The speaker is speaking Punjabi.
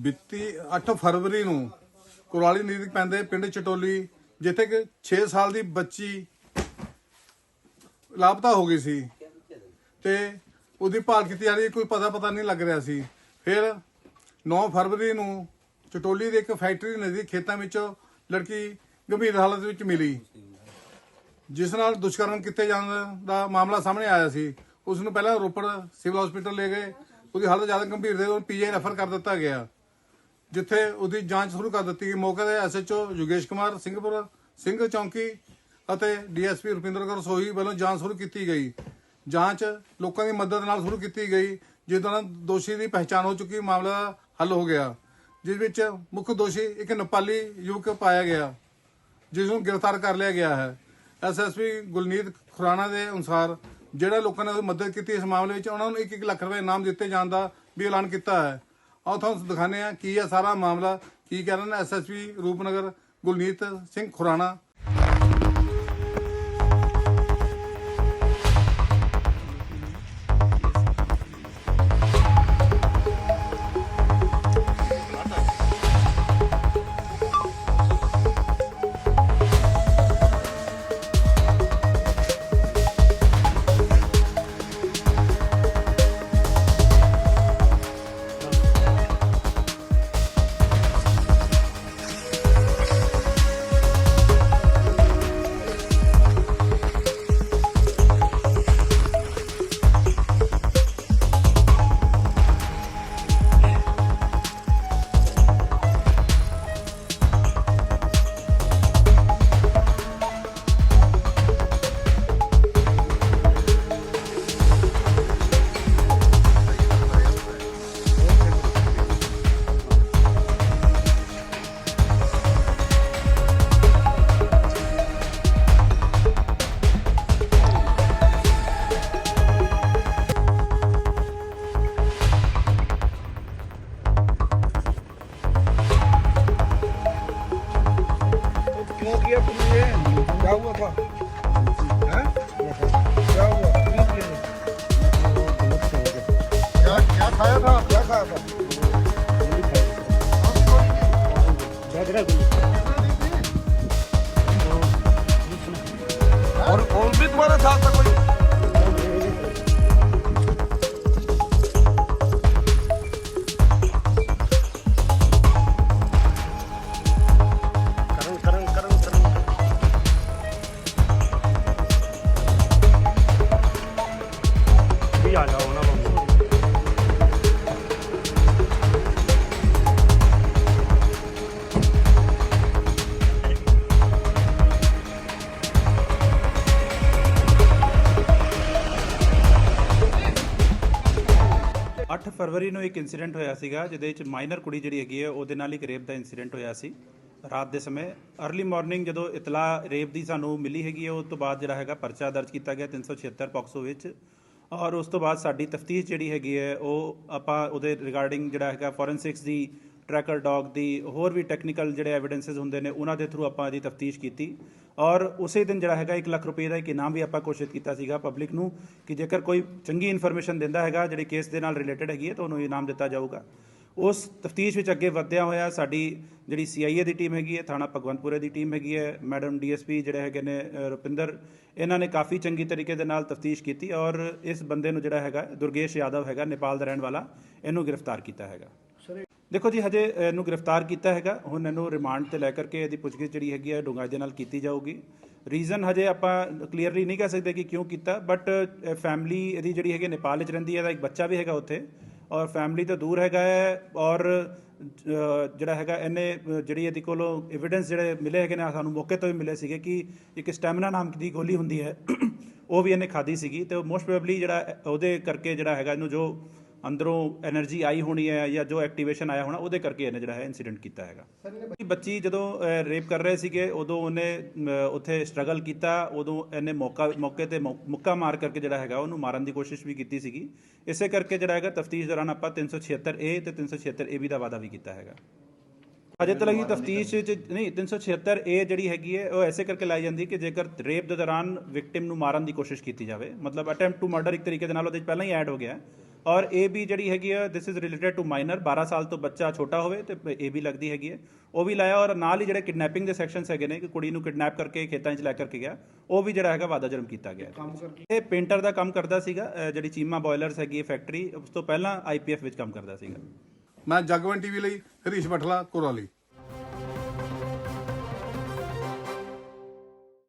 ਬੀਤੀ 8 ਫਰਵਰੀ ਨੂੰ ਕੁਰਾਲੀ ਨਦੀ ਪੈਂਦੇ ਪਿੰਡ ਚਟੋਲੀ, ਜਿੱਥੇ ਕਿ 6 ਸਾਲ ਦੀ ਬੱਚੀ ਲਾਪਤਾ ਹੋ ਗਈ ਸੀ ਤੇ ਉਹਦੀ ਭਾਲ ਕੀਤੀ ਜਾ ਰਹੀ, ਕੋਈ ਪਤਾ ਪਤਾ ਨਹੀਂ ਲੱਗ ਰਿਹਾ ਸੀ। ਫਿਰ 9 ਫਰਵਰੀ ਨੂੰ ਚਟੋਲੀ ਦੇ ਇੱਕ ਫੈਕਟਰੀ ਨਜ਼ਦੀਕ ਖੇਤਾਂ ਵਿੱਚੋਂ ਲੜਕੀ ਗੰਭੀਰ ਹਾਲਤ ਵਿੱਚ ਮਿਲੀ, ਜਿਸ ਨਾਲ ਦੁਸ਼ਕਰਮ ਕੀਤੇ ਜਾਣ ਦਾ ਮਾਮਲਾ ਸਾਹਮਣੇ ਆਇਆ ਸੀ। ਉਸ ਨੂੰ ਪਹਿਲਾਂ ਰੋਪੜ ਸਿਵਲ ਹਸਪੀਟਲ ਲੈ ਗਏ, ਉਹਦੀ ਹਾਲਤ ਜ਼ਿਆਦਾ ਗੰਭੀਰ ਦੇ ਉਹਨੂੰ ਪੀਜੀ ਰੈਫਰ ਕਰ ਦਿੱਤਾ ਗਿਆ। ਜਿੱਥੇ ਉਹਦੀ ਜਾਂਚ ਸ਼ੁਰੂ ਕਰ ਦਿੱਤੀ ਗਈ। ਮੌਕੇ ਤੇ ਐਸਐਚਓ ਯੋਗੇਸ਼ ਕੁਮਾਰ ਸਿੰਘਪੁਰ, ਸਿੰਘ ਚੌਂਕੀ ਅਤੇ ਡੀਐਸਪੀ ਰੁਪਿੰਦਰ ਕੌਰ ਸੋਹੀ ਵੱਲੋਂ ਜਾਂਚ ਸ਼ੁਰੂ ਕੀਤੀ ਗਈ। ਜਾਂਚ ਲੋਕਾਂ ਦੀ ਮਦਦ ਨਾਲ ਸ਼ੁਰੂ ਕੀਤੀ ਗਈ, ਜਿਸ ਦੌਰਾਨ ਦੋਸ਼ੀ ਦੀ ਪਹਿਚਾਣ ਹੋ ਚੁੱਕੀ, ਮਾਮਲਾ ਹੱਲ ਹੋ ਗਿਆ। ਜਿਸ ਵਿੱਚ ਮੁੱਖ ਦੋਸ਼ੀ ਇੱਕ ਨੇਪਾਲੀ ਯੁਵਕ ਪਾਇਆ ਗਿਆ, ਜਿਸ ਨੂੰ ਗ੍ਰਿਫਤਾਰ ਕਰ ਲਿਆ ਗਿਆ ਹੈ। ਐਸਐਸਪੀ ਗੁਲਨੀਤ ਖੁਰਾਣਾ ਦੇ ਅਨੁਸਾਰ ਜਿਹੜਾ ਲੋਕਾਂ ਨੇ ਮਦਦ ਕੀਤੀ ਇਸ ਮਾਮਲੇ ਵਿੱਚ, ਉਹਨਾਂ ਨੂੰ 1-1 ਲੱਖ ਰੁਪਏ ਇਨਾਮ ਦਿੱਤੇ ਜਾਣ ਦਾ ਵੀ ਐਲਾਨ ਕੀਤਾ ਹੈ। ਆਓ ਤੁਹਾਨੂੰ ਦਿਖਾਉਂਦੇ ਹਾਂ ਕੀ ਹੈ ਸਾਰਾ ਮਾਮਲਾ। ਕੀ ਕਹਿ ਰਹੇ ਨੇ ਐਸਐਸਪੀ ਰੂਪਨਗਰ ਗੁਲਨੀਤ ਸਿੰਘ ਖੁਰਾਣਾ। 아무나 봐. 가야 가, 야 가야 가. 야 그래. 그러니까. 8 ਫਰਵਰੀ ਨੂੰ ਇੱਕ ਇਨਸੀਡੈਂਟ ਹੋਇਆ ਸੀਗਾ, ਜਿਹਦੇ ਵਿੱਚ ਮਾਈਨਰ ਕੁੜੀ ਜਿਹੜੀ ਹੈਗੀ ਹੈ, ਉਹਦੇ ਨਾਲ ਇੱਕ ਰੇਪ ਦਾ ਇਨਸੀਡੈਂਟ ਹੋਇਆ ਸੀ। ਰਾਤ ਦੇ ਸਮੇਂ ਅਰਲੀ ਮਾਰਨਿੰਗ ਜਦੋਂ ਇਤਲਾ ਰੇਪ ਦੀ ਸਾਨੂੰ ਮਿਲੀ ਹੈਗੀ ਹੈ, ਉਸ ਤੋਂ ਬਾਅਦ ਜਿਹੜਾ ਹੈਗਾ ਪਰਚਾ ਦਰਜ ਕੀਤਾ ਗਿਆ 376 ਪੌਕਸੋ ਵਿੱਚ। ਔਰ ਉਸ ਤੋਂ ਬਾਅਦ ਸਾਡੀ ਤਫਤੀਸ਼ ਜਿਹੜੀ ਹੈਗੀ ਹੈ, ਉਹ ਆਪਾਂ ਉਹਦੇ ਰਿਗਾਰਡਿੰਗ ਜਿਹੜਾ ਹੈਗਾ ਫੋਰੈਂਸਿਕਸ ਦੀ ਟਰੈਕਰ ਡੌਗ ਦੀ ਹੋਰ ਵੀ ਟੈਕਨੀਕਲ ਜਿਹੜੇ ਐਵੀਡੈਂਸਸ ਹੁੰਦੇ ਨੇ, ਉਹਨਾਂ ਦੇ ਥਰੂ ਆਪਾਂ ਇਹਦੀ ਤਫਤੀਸ਼ ਕੀਤੀ। ਔਰ ਉਸੇ ਦਿਨ ਜਿਹੜਾ ਹੈਗਾ 1 ਲੱਖ ਰੁਪਏ ਦਾ ਇੱਕ ਇਨਾਮ ਵੀ ਆਪਾਂ ਘੋਸ਼ਿਤ ਕੀਤਾ ਸੀਗਾ ਪਬਲਿਕ ਨੂੰ ਕਿ ਜੇਕਰ ਕੋਈ ਚੰਗੀ ਇਨਫੋਰਮੇਸ਼ਨ ਦਿੰਦਾ ਹੈਗਾ, ਜਿਹੜੀ ਕੇਸ ਦੇ ਨਾਲ ਰਿਲੇਟਡ ਹੈਗੀ ਹੈ, ਤਾਂ ਉਹਨੂੰ ਇਨਾਮ ਦਿੱਤਾ ਜਾਊਗਾ। ਉਸ ਤਫਤੀਸ਼ ਵਿੱਚ ਅੱਗੇ ਵਧਦਿਆਂ ਹੋਇਆ ਸਾਡੀ ਜਿਹੜੀ ਸੀਆਈਏ ਦੀ ਟੀਮ ਹੈਗੀ ਹੈ, ਥਾਣਾ ਭਗਵੰਤਪੁਰੇ ਦੀ ਟੀਮ ਹੈਗੀ ਹੈ, ਮੈਡਮ ਡੀਐਸਪੀ ਜਿਹੜੇ ਹੈਗੇ ਨੇ ਰੁਪਿੰਦਰ, ਇਹਨਾਂ ਨੇ ਕਾਫੀ ਚੰਗੀ ਤਰੀਕੇ ਦੇ ਨਾਲ ਤਫਤੀਸ਼ ਕੀਤੀ ਔਰ ਇਸ ਬੰਦੇ ਨੂੰ ਜਿਹੜਾ ਹੈਗਾ, ਦੁਰਗੇਸ਼ ਯਾਦਵ ਹੈਗਾ, ਨੇਪਾਲ ਦਾ ਰਹਿਣ ਵਾਲਾ, ਇਹਨੂੰ ਗ੍ਰਿਫਤਾਰ ਕੀਤਾ ਹੈਗਾ। ਦੇਖੋ ਜੀ, ਹਜੇ ਇਹਨੂੰ ਗ੍ਰਿਫਤਾਰ ਕੀਤਾ ਹੈਗਾ। ਹੁਣ ਇਹਨੂੰ ਰਿਮਾਂਡ ਤੇ ਲੈ ਕਰਕੇ ਇਹਦੀ ਪੁੱਛਗਿੱਛ ਜਿਹੜੀ ਹੈਗੀ ਹੈ ਡੂੰਘਾਈ ਦੇ ਨਾਲ ਕੀਤੀ ਜਾਊਗੀ। ਰੀਜ਼ਨ ਹਜੇ ਆਪਾਂ ਕਲੀਅਰਲੀ ਨਹੀਂ ਕਹਿ ਸਕਦੇ ਕਿ ਕਿਉਂ ਕੀਤਾ ਬਟ ਫੈਮਿਲੀ ਇਹਦੀ ਜਿਹੜੀ ਹੈਗੀ ਨੇਪਾਲ ਵਿੱਚ ਰਹਿੰਦੀ ਹੈ ਇਹਦਾ ਇੱਕ ਬੱਚਾ ਵੀ ਹੈਗਾ ਉੱਥੇ। ਔਰ ਫੈਮਿਲੀ ਤੋਂ ਦੂਰ ਹੈਗਾ ਹੈ, ਔਰ ਜਿਹੜਾ ਹੈਗਾ, ਇਹਨੇ ਜਿਹੜੀ ਇਹਦੇ ਕੋਲੋਂ ਐਵੀਡੈਂਸ ਜਿਹੜੇ ਮਿਲੇ ਹੈਗੇ ਨੇ, ਸਾਨੂੰ ਮੌਕੇ ਤੋਂ ਵੀ ਮਿਲੇ ਸੀਗੇ ਕਿ ਇੱਕ ਸਟੈਮਿਨਾ ਨਾਮ ਦੀ ਗੋਲੀ ਹੁੰਦੀ ਹੈ। ਉਹ ਵੀ ਇਹਨੇ ਖਾਧੀ ਸੀਗੀ ਤੇ ਮੋਸਟ ਪ੍ਰੋਬਬਲੀ ਜਿਹੜਾ, ਉਹਦੇ ਕਰਕੇ ਜਿਹੜਾ ਹੈਗਾ ਇਹਨੂੰ ਜੋ ਅੰਦਰੋਂ એનર્ਜੀ ਆਈ ਹੋਣੀ ਹੈ ਜਾਂ ਜੋ ਐਕਟੀਵੇਸ਼ਨ ਆਇਆ ਹੋਣਾ ਉਹਦੇ ਕਰਕੇ ਇਹਨੇ ਜਿਹੜਾ ਹੈ ਇਨਸੀਡੈਂਟ ਕੀਤਾ ਹੈਗਾ। ਬੱਚੀ ਜਦੋਂ ਰੇਪ ਕਰ ਰਹੇ ਸੀਗੇ ਉਦੋਂ ਉਹਨੇ ਉੱਥੇ ਸਟਰਗਲ ਕੀਤਾ ਉਦੋਂ ਇਹਨੇ ਮੌਕਾ ਮੌਕੇ ਤੇ ਮੁੱਕਾ ਮਾਰ ਕਰਕੇ ਜਿਹੜਾ ਹੈਗਾ ਉਹਨੂੰ ਮਾਰਨ ਦੀ ਕੋਸ਼ਿਸ਼ ਵੀ ਕੀਤੀ ਸੀਗੀ। ਇਸੇ ਕਰਕੇ ਜਿਹੜਾ ਹੈਗਾ ਤਫਤੀਸ਼ ਦੌਰਾਨ ਆਪਾਂ 376A ਤੇ 376AB ਦਾ ਵਾਅਦਾ ਵੀ ਕੀਤਾ ਹੈਗਾ। ਅਜੇ ਤੱਕ ਦੀ ਤਫਤੀਸ਼ ਚ ਨਹੀਂ 376A ਜਿਹੜੀ ਹੈਗੀ ਹੈ ਉਹ ਐਸੇ ਕਰਕੇ ਲਾਈ ਜਾਂਦੀ ਕਿ ਜੇਕਰ ਰੇਪ ਦੇ ਦੌਰਾਨ ਵਿਕਟਿਮ ਨੂੰ ਮਾਰਨ ਦੀ ਕੋਸ਼ਿਸ਼ ਕੀਤੀ ਜਾਵੇ ਮਤਲਬ ਅਟੈਂਪਟ ਟੂ ਮਰਡਰ ਇੱਕ ਤਰੀਕੇ ਦੇ ਨਾਲ ਉਹਦੇ ਪਹਿਲਾਂ ਹੀ ਐਡ ਹੋ ਗਿਆ। ਹੈ ਔਰ ਇਹ ਵੀ ਜਿਹੜੀ ਹੈਗੀ ਆ this is related to minor 12 ਸਾਲ ਤੋਂ ਬੱਚਾ ਛੋਟਾ ਹੋਵੇ ਤੇ ਇਹ ਵੀ ਲੱਗਦੀ ਹੈਗੀ ਹੈ ਉਹ ਵੀ ਲਾਇਆ ਔਰ ਨਾਲ ਹੀ ਜਿਹੜੇ ਕਿਡਨੈਪਿੰਗ ਦੇ ਸੈਕਸ਼ਨਸ ਹੈਗੇ ਨੇ ਕਿ ਕੁੜੀ ਨੂੰ ਕਿਡਨੈਪ ਕਰਕੇ ਖੇਤਾਂ 'ਚ ਲੈ ਕਰਕੇ ਗਿਆ ਉਹ ਵੀ ਜਿਹੜਾ ਹੈਗਾ ਵਾਦਾ ਜਰਮ ਕੀਤਾ ਗਿਆ। ਕੰਮ ਕਰਕੇ ਇਹ ਪੇਂਟਰ ਦਾ ਕੰਮ ਕਰਦਾ ਸੀਗਾ ਜਿਹੜੀ ਚੀਮਾ ਬੋਇਲਰਸ ਹੈਗੀ ਹੈ ਫੈਕਟਰੀ ਉਸ ਤੋਂ ਪਹਿਲਾਂ ਆਈਪੀਐਫ ਵਿੱਚ ਕੰਮ ਕਰਦਾ ਸੀਗਾ। ਮੈਂ ਜਗਵੰਤ ਟੀਵੀ ਲਈ ਹਰੀਸ਼ ਬਠਲਾ ਕੋਰਾਲੀ।